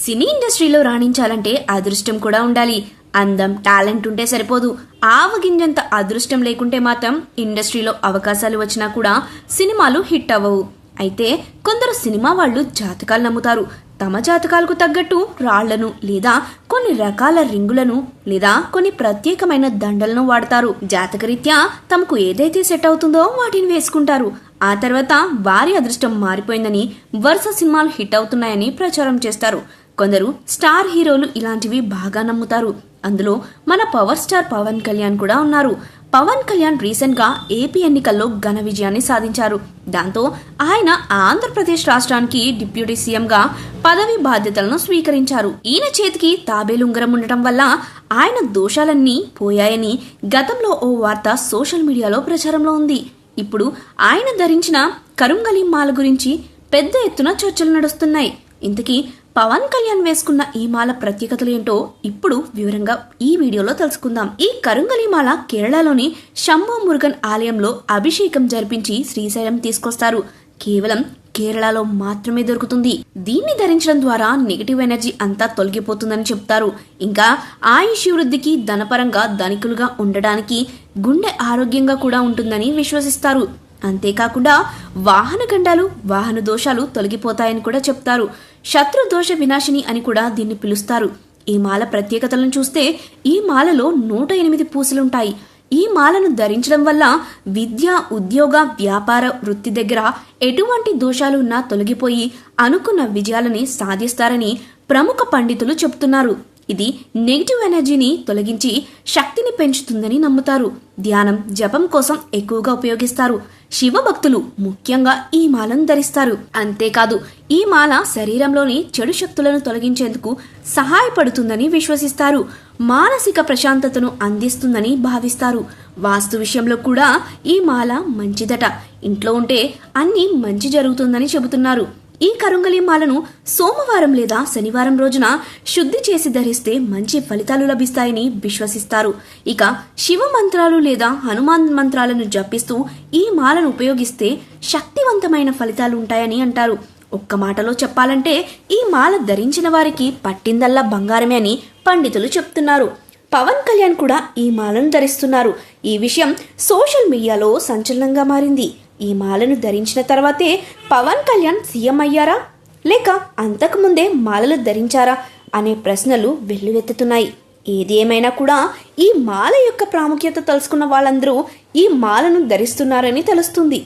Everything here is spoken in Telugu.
సినీ ఇండస్ట్రీలో రాణించాలంటే అదృష్టం కూడా ఉండాలి. అందం టాలెంట్ ఉంటే సరిపోదు. ఆవగింజంత అదృష్టం లేకుంటే మాత్రం ఇండస్ట్రీలో అవకాశాలు వచ్చినా కూడా సినిమాలు హిట్ అవ్వవు. అయితే కొందరు సినిమా వాళ్ళు జాతకాలు నమ్ముతారు. తమ జాతకాలకు తగ్గట్టు రాళ్ళను లేదా కొన్ని రకాల రింగులను లేదా కొన్ని ప్రత్యేకమైన దండలను వాడతారు. జాతకరీత్యా తమకు ఏదైతే సెట్ అవుతుందో వాటిని వేసుకుంటారు. ఆ తర్వాత వారి అదృష్టం మారిపోయిందని వరుస సినిమాలు హిట్ అవుతున్నాయని ప్రచారం చేస్తారు. కొందరు స్టార్ హీరోలు ఇలాంటివి బాగా నమ్ముతారు. అందులో మన పవర్ స్టార్ పవన్ కళ్యాణ్ కూడా ఉన్నారు. పవన్ కళ్యాణ్ రీసెంట్గా ఏపీ ఎన్నికల్లో ఘన విజయాన్ని సాధించారు. దాంతో ఆయన ఆంధ్రప్రదేశ్ రాష్ట్రానికి డిప్యూటీ సీఎం గా పదవి బాధ్యతలను స్వీకరించారు. ఈయన చేతికి తాబేలుంగరం ఉండటం వల్ల ఆయన దోషాలన్నీ పోయాయని గతంలో ఓ వార్త సోషల్ మీడియాలో ప్రచారంలో ఉంది. ఇప్పుడు ఆయన ధరించిన కరుంగలి మాల గురించి పెద్ద ఎత్తున చర్చలు నడుస్తున్నాయి. ఇంతకీ పవన్ కళ్యాణ్ వేసుకున్న ఈ మాల ప్రత్యేకతలు ఏంటో ఇప్పుడు వివరంగా ఈ వీడియోలో తెలుసుకుందాం. ఈ కరుంగలి మాల కేరళలోని శంభో మురుగన్ ఆలయంలో అభిషేకం జరిపించి శ్రీశైలం తీసుకొస్తారు. కేవలం కేరళలో మాత్రమే దొరుకుతుంది. దీన్ని ధరించడం ద్వారా నెగిటివ్ ఎనర్జీ అంతా తొలగిపోతుందని చెప్తారు. ఇంకా ఆయుష్ వృద్ధికి ధనపరంగా ధనికులుగా ఉండడానికి గుండె ఆరోగ్యంగా కూడా ఉంటుందని విశ్వసిస్తారు. అంతేకాకుండా వాహన గండాలు వాహన దోషాలు తొలగిపోతాయని కూడా చెప్తారు. శత్రు దోష వినాశిని అని కూడా దీన్ని పిలుస్తారు. ఈ మాల ప్రత్యేకతలను చూస్తే ఈ మాలలో నూట ఎనిమిది పూసలుంటాయి. ఈ మాలను ధరించడం వల్ల విద్య ఉద్యోగ వ్యాపార వృత్తి దగ్గర ఎటువంటి దోషాలు ఉన్నా తొలగిపోయి అనుకున్న విజయాలని సాధిస్తారని ప్రముఖ పండితులు చెబుతున్నారు ఇది నెగిటివ్ ఎనర్జీని తొలగించి శక్తిని పెంచుతుందని నమ్ముతారు. ధ్యానం జపం కోసం ఎక్కువగా ఉపయోగిస్తారు. శివ భక్తులు ముఖ్యంగా ఈ మాలను ధరిస్తారు. అంతేకాదు ఈ మాల శరీరంలోని చెడు శక్తులను తొలగించేందుకు సహాయపడుతుందని విశ్వసిస్తారు. మానసిక ప్రశాంతతను అందిస్తుందని భావిస్తారు. వాస్తు విషయంలో కూడా ఈ మాల మంచిదట. ఇంట్లో ఉంటే అన్ని మంచి జరుగుతుందని చెబుతున్నారు. ఈ కరుంగలి మాలను సోమవారం లేదా శనివారం రోజున శుద్ధి చేసి ధరిస్తే మంచి ఫలితాలు లభిస్తాయని విశ్వసిస్తారు. ఇక శివ మంత్రాలు లేదా హనుమాన్ మంత్రాలను జపిస్తూ ఈ మాలను ఉపయోగిస్తే శక్తివంతమైన ఫలితాలు ఉంటాయని అంటారు. ఒక్క మాటలో చెప్పాలంటే ఈ మాల ధరించిన వారికి పట్టిందల్లా బంగారమే అని పండితులు చెప్తున్నారు. పవన్ కళ్యాణ్ కూడా ఈ మాలను ధరిస్తున్నారు. ఈ విషయం సోషల్ మీడియాలో సంచలనంగా మారింది. ఈ మాలను ధరించిన తర్వాతే పవన్ కళ్యాణ్ సీఎం అయ్యారా? లేక అంతకుముందే మాలలు ధరించారా? అనే ప్రశ్నలు వెల్లువెత్తుతున్నాయి. ఏది ఏమైనా కూడా ఈ మాల యొక్క ప్రాముఖ్యత తెలుసుకున్న వాళ్ళందరూ ఈ మాలను ధరిస్తున్నారని తెలుస్తుంది.